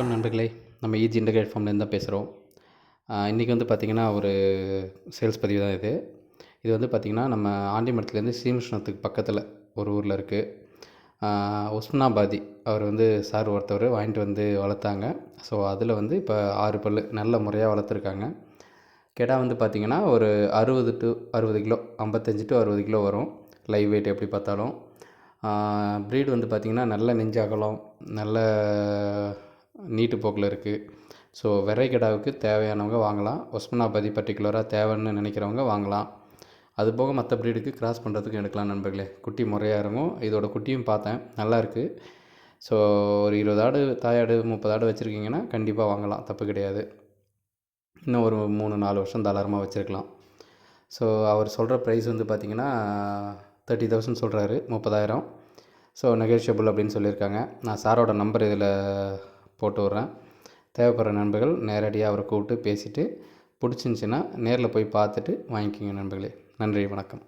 வணக்கம் நண்பர்களே. நம்ம ஈஜி இன்டகிரேட் ஃபார்ம்லேருந்து தான் பேசுகிறோம் இன்றைக்கி வந்து பார்த்திங்கன்னா ஒரு சேல்ஸ் பதிவு தான் இது. இது வந்து பார்த்திங்கன்னா நம்ம ஆண்டிமடத்துலேருந்து ஸ்ரீமிருஷ்ணத்துக்கு பக்கத்தில் ஒரு ஊரில் இருக்குது உஸ்மானாபாதி. அவர் வந்து சார் ஒருத்தவர் வாங்கிட்டு வந்து வளர்த்தாங்க. ஸோ அதில் வந்து இப்போ ஆறு பல் நல்ல முறையாக வளர்த்துருக்காங்க. கெடா வந்து பார்த்திங்கன்னா ஒரு அறுபது டு அறுபது கிலோ ஐம்பத்தஞ்சு டு அறுபது கிலோ வரும். லைவ் வெயிட் எப்படி பார்த்தாலும். ப்ரீடு வந்து பார்த்திங்கன்னா நல்ல நெஞ்சாகலம் நல்ல நீட்டு போக்கில் இருக்குது ஸோ விரை கிடாவுக்கு தேவையானவங்க வாங்கலாம். ஒஸ்மனாபதி பர்டிகுலராக தேவைன்னு நினைக்கிறவங்க வாங்கலாம். அது போக மற்ற ப்ரீடுக்கு கிராஸ் பண்ணுறதுக்கு எடுக்கலாம் நண்பர்களே. குட்டி முறையாக இருக்கும் இதோட குட்டியும் பார்த்தேன். நல்லா இருக்குது ஸோ ஒரு இருபது ஆடு தாயாடு முப்பது ஆடு வச்சுருக்கீங்கன்னா கண்டிப்பாக வாங்கலாம். தப்பு கிடையாது. இன்னும் ஒரு மூணு நாலு வருஷம் தாராளமாக வச்சுருக்கலாம். ஸோ அவர் சொல்கிற ப்ரைஸ் வந்து பார்த்திங்கன்னா தேர்ட்டி தௌசண்ட் சொல்கிறாரு முப்பதாயிரம். ஸோ நெகோஷியபிள் அப்படின்னு சொல்லியிருக்காங்க. நான் சாரோட நம்பர் இதில் போட்டு விட்றேன். தேவைப்படுற நண்பர்கள் நேரடியாக அவரை கூப்பிட்டு பேசிவிட்டு பிடிச்சிருந்துச்சின்னா நேரில் போய் பார்த்துட்டு வாங்கிக்கோங்க நண்பர்களே. நன்றி வணக்கம்.